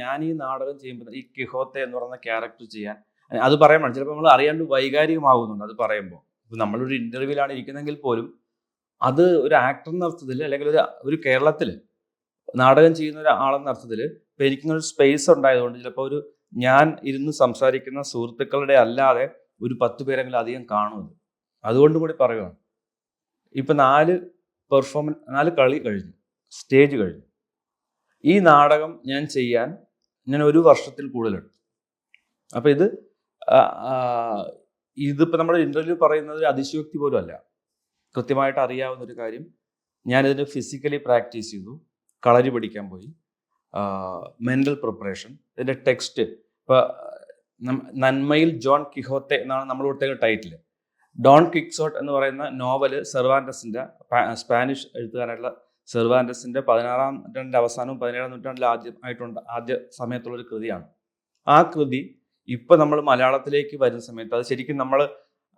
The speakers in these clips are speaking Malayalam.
ഞാൻ ഈ നാടകം ചെയ്യുമ്പോൾ ഈ കിഹോത്തെ എന്ന് പറയുന്ന ക്യാരക്ടർ ചെയ്യാൻ അത് പറയുമ്പോൾ ചിലപ്പോൾ നമ്മൾ അറിയാണ്ട് വൈകാരികമാകുന്നുണ്ട് അത് പറയുമ്പോൾ നമ്മളൊരു ഇന്റർവ്യൂവിലാണ് ഇരിക്കുന്നതെങ്കിൽ പോലും അത് ഒരു ആക്ടർ എന്ന അർത്ഥത്തിൽ അല്ലെങ്കിൽ ഒരു ഒരു കേരളത്തിൽ നാടകം ചെയ്യുന്ന ഒരാളെന്ന അർത്ഥത്തിൽ ഇപ്പം എനിക്കൊരു സ്പേസ് ഉണ്ടായതുകൊണ്ട് ചിലപ്പോൾ ഒരു ഞാൻ ഇരുന്ന് സംസാരിക്കുന്ന സുഹൃത്തുക്കളുടെ അല്ലാതെ ഒരു പത്ത് പേരെങ്കിലും അധികം കാണും അത്. അതുകൊണ്ട് കൂടി പറയുവാണ്. ഇപ്പം നാല് പെർഫോമൻസ് നാല് കളി കഴിഞ്ഞു. സ്റ്റേജ് കഴിഞ്ഞു. ഈ നാടകം ഞാൻ ചെയ്യാൻ ഞാൻ ഒരു വർഷത്തിൽ കൂടുതലുണ്ട് അപ്പോൾ ഇത് ഇതിപ്പോൾ നമ്മുടെ ഇന്റർവ്യൂ പറയുന്നത് അതിശയോക്തി പോലും അല്ല കൃത്യമായിട്ട് അറിയാവുന്ന ഒരു കാര്യം ഞാനിതിന് ഫിസിക്കലി പ്രാക്ടീസ് ചെയ്തു. കളരി പഠിക്കാൻ പോയി. മെന്റൽ പ്രിപ്പറേഷൻ ഇതിന്റെ ടെക്സ്റ്റ് ഇപ്പൊ നന്മയിൽ ജോൺ കിഹോത്തെ എന്നാണ് നമ്മൾ കൊടുത്ത ടൈറ്റിൽ ഡോൺ കിക്സോട്ട് എന്ന് പറയുന്ന നോവൽ സെർവാൻഡസിന്റെ സ്പാനിഷ് എഴുത്തുകാരായിട്ടുള്ള സെർവാൻഡസിന്റെ പതിനാറാം നൂറ്റാണ്ടിന്റെ അവസാനവും പതിനേഴാം നൂറ്റാണ്ടിൽ ആദ്യം ആയിട്ടുണ്ട് ആദ്യ സമയത്തുള്ളൊരു കൃതിയാണ്. ആ കൃതി ഇപ്പൊ നമ്മൾ മലയാളത്തിലേക്ക് വരുന്ന സമയത്ത് അത് ശരിക്കും നമ്മൾ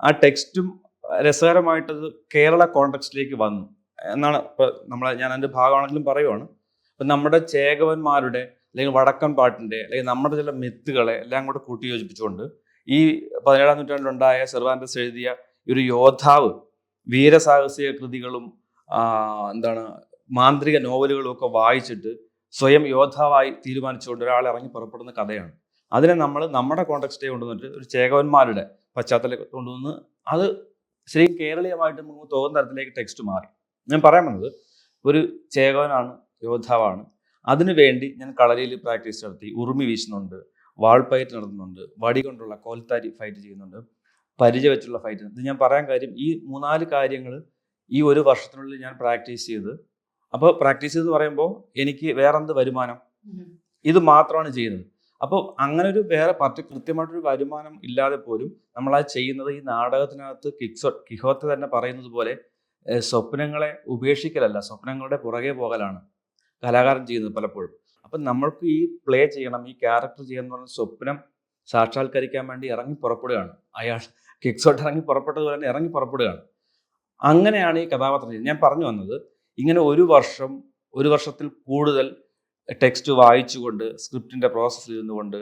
ആ ടെക്സ്റ്റും രസകരമായിട്ടത് കേരള കോണ്ടെക്സ്റ്റിലേക്ക് വന്നു എന്നാണ് ഇപ്പൊ നമ്മൾ ഞാൻ അതിന്റെ ഭാഗമാണെങ്കിലും പറയുവാണ്. ഇപ്പൊ നമ്മുടെ ചേകവന്മാരുടെ അല്ലെങ്കിൽ വടക്കൻ പാട്ടിന്റെ അല്ലെങ്കിൽ നമ്മുടെ ചില മിത്തുകളെ എല്ലാം കൂടെ കൂട്ടി യോജിപ്പിച്ചുകൊണ്ട് ഈ പതിനേഴാം നൂറ്റാണ്ടിലുണ്ടായ സെർവാൻഡസ് എഴുതിയ ഒരു യോദ്ധാവ് വീരസാഹസിക കൃതികളും എന്താണ് മാന്ത്രിക നോവലുകളും ഒക്കെ വായിച്ചിട്ട് സ്വയം യോദ്ധാവായി തീരുമാനിച്ചുകൊണ്ട് ഒരാൾ ഇറങ്ങി പുറപ്പെടുന്ന കഥയാണ്. അതിനെ നമ്മൾ നമ്മുടെ കോണ്ടക്സ്റ്റേ കൊണ്ടുവന്നിട്ട് ഒരു ചേകവന്മാരുടെ പശ്ചാത്തലത്തിൽ കൊണ്ടുവന്ന് അത് ശരിക്കും കേരളീയമായിട്ട് നമുക്ക് തോന്നുന്ന തരത്തിലേക്ക് ടെക്സ്റ്റ് മാറി. ഞാൻ പറയാൻ വന്നത് ഒരു ചേകവനാണ് യോദ്ധാവാണ്. അതിനു വേണ്ടി ഞാൻ കളരിയിൽ പ്രാക്ടീസ് നടത്തി. ഉറുമി വീശുന്നുണ്ട് വാൾപ്പയറ്റ് നടത്തുന്നുണ്ട് വടി കൊണ്ടുള്ള കോൽത്താരി ഫൈറ്റ് ചെയ്യുന്നുണ്ട് പരിചയ വെച്ചുള്ള ഫൈറ്റ് ഇത് ഞാൻ പറയാൻ കാര്യം ഈ മൂന്നാൽ കാര്യങ്ങൾ ഈ ഒരു വർഷത്തിനുള്ളിൽ ഞാൻ പ്രാക്ടീസ് ചെയ്ത് അപ്പോൾ പ്രാക്ടീസ് ചെയ്ത് പറയുമ്പോൾ എനിക്ക് വേറെ എന്ത് വരുമാനം ഇത് മാത്രമാണ് ചെയ്യുന്നത്. അപ്പോൾ അങ്ങനെ ഒരു വേറെ പറ്റ കൃത്യമായിട്ടൊരു വരുമാനം ഇല്ലാതെ പോലും നമ്മൾ ആ ചെയ്യുന്നത് ഈ നാടകത്തിനകത്ത് കിക്സോ കിഹോത്ത് തന്നെ പറയുന്നത് പോലെ സ്വപ്നങ്ങളെ ഉപേക്ഷിക്കലല്ല സ്വപ്നങ്ങളുടെ പുറകെ പോകലാണ് കലാകാരൻ ചെയ്യുന്നത് പലപ്പോഴും. അപ്പം നമ്മൾക്ക് ഈ പ്ലേ ചെയ്യണം ഈ ക്യാരക്ടർ ചെയ്യണം എന്ന് പറഞ്ഞ സ്വപ്നം സാക്ഷാത്കരിക്കാൻ വേണ്ടി ഇറങ്ങി പുറപ്പെടുകയാണ്. അയാൾ കിക്സോട്ട് ഇറങ്ങി പുറപ്പെട്ടതുപോലെ തന്നെ ഇറങ്ങി പുറപ്പെടുകയാണ്. അങ്ങനെയാണ് ഈ കഥാപാത്രം ഞാൻ പറഞ്ഞു വന്നത് ഇങ്ങനെ ഒരു വർഷം ഒരു വർഷത്തിൽ കൂടുതൽ ടെക്സ്റ്റ് വായിച്ചുകൊണ്ട് സ്ക്രിപ്റ്റിന്റെ പ്രോസസ്സ് ചെയ്തുകൊണ്ട്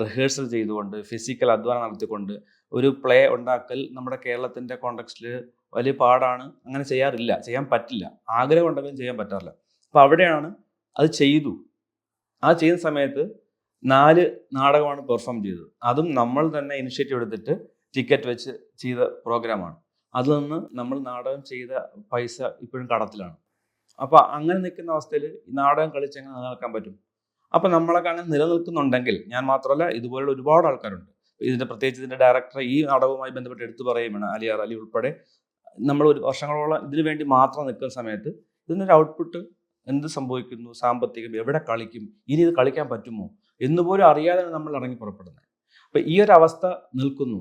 റിഹേഴ്സൽ ചെയ്തുകൊണ്ട് ഫിസിക്കൽ അധ്വാനം നടത്തിക്കൊണ്ട് ഒരു പ്ലേ ഉണ്ടാക്കൽ നമ്മുടെ കേരളത്തിന്റെ കോണ്ടക്സ്റ്റിൽ വലിയ പാടാണ്. അങ്ങനെ ചെയ്യാറില്ല. ചെയ്യാൻ പറ്റില്ല. ആഗ്രഹം ഉണ്ടെങ്കിലും ചെയ്യാൻ പറ്റാറില്ല. അപ്പോൾ അവിടെയാണ് അത് ചെയ്തു. ആ ചെയ്യുന്ന സമയത്ത് നാല് നാടകമാണ് പെർഫോം ചെയ്തത്. അതും നമ്മൾ തന്നെ ഇനിഷ്യേറ്റീവ് എടുത്തിട്ട് ടിക്കറ്റ് വെച്ച് ചെയ്ത പ്രോഗ്രാമാണ് അതിൽ നിന്ന് നമ്മൾ നാടകം ചെയ്ത പൈസ ഇപ്പോഴും കടത്തിലാണ്. അപ്പൊ അങ്ങനെ നിൽക്കുന്ന അവസ്ഥയിൽ നാടകം കളിച്ച് എങ്ങനെ നിലനിൽക്കാൻ പറ്റും? അപ്പൊ നമ്മളൊക്കെ അങ്ങനെ നിലനിൽക്കുന്നുണ്ടെങ്കിൽ ഞാൻ മാത്രമല്ല ഇതുപോലുള്ള ഒരുപാട് ആൾക്കാരുണ്ട്. ഇതിന്റെ പ്രത്യേകിച്ച് ഇതിന്റെ ഡയറക്ടർ ഈ നാടകവുമായി ബന്ധപ്പെട്ട് എടുത്തു പറയുകയാണ് അലിയാർ അലി ഉൾപ്പെടെ. നമ്മൾ ഒരു വർഷങ്ങളോളം ഇതിനു വേണ്ടി മാത്രം നിൽക്കുന്ന സമയത്ത് ഇതിനൊരു ഔട്ട്പുട്ട് എന്ത് സംഭവിക്കുന്നു? സാമ്പത്തികം എവിടെ കളിക്കും? ഇനി ഇത് കളിക്കാൻ പറ്റുമോ? എന്നുപോലും അറിയാതെ നമ്മൾ ഇറങ്ങി പുറപ്പെടുന്നത്. അപ്പൊ ഈ ഒരു അവസ്ഥ നിൽക്കുന്നു.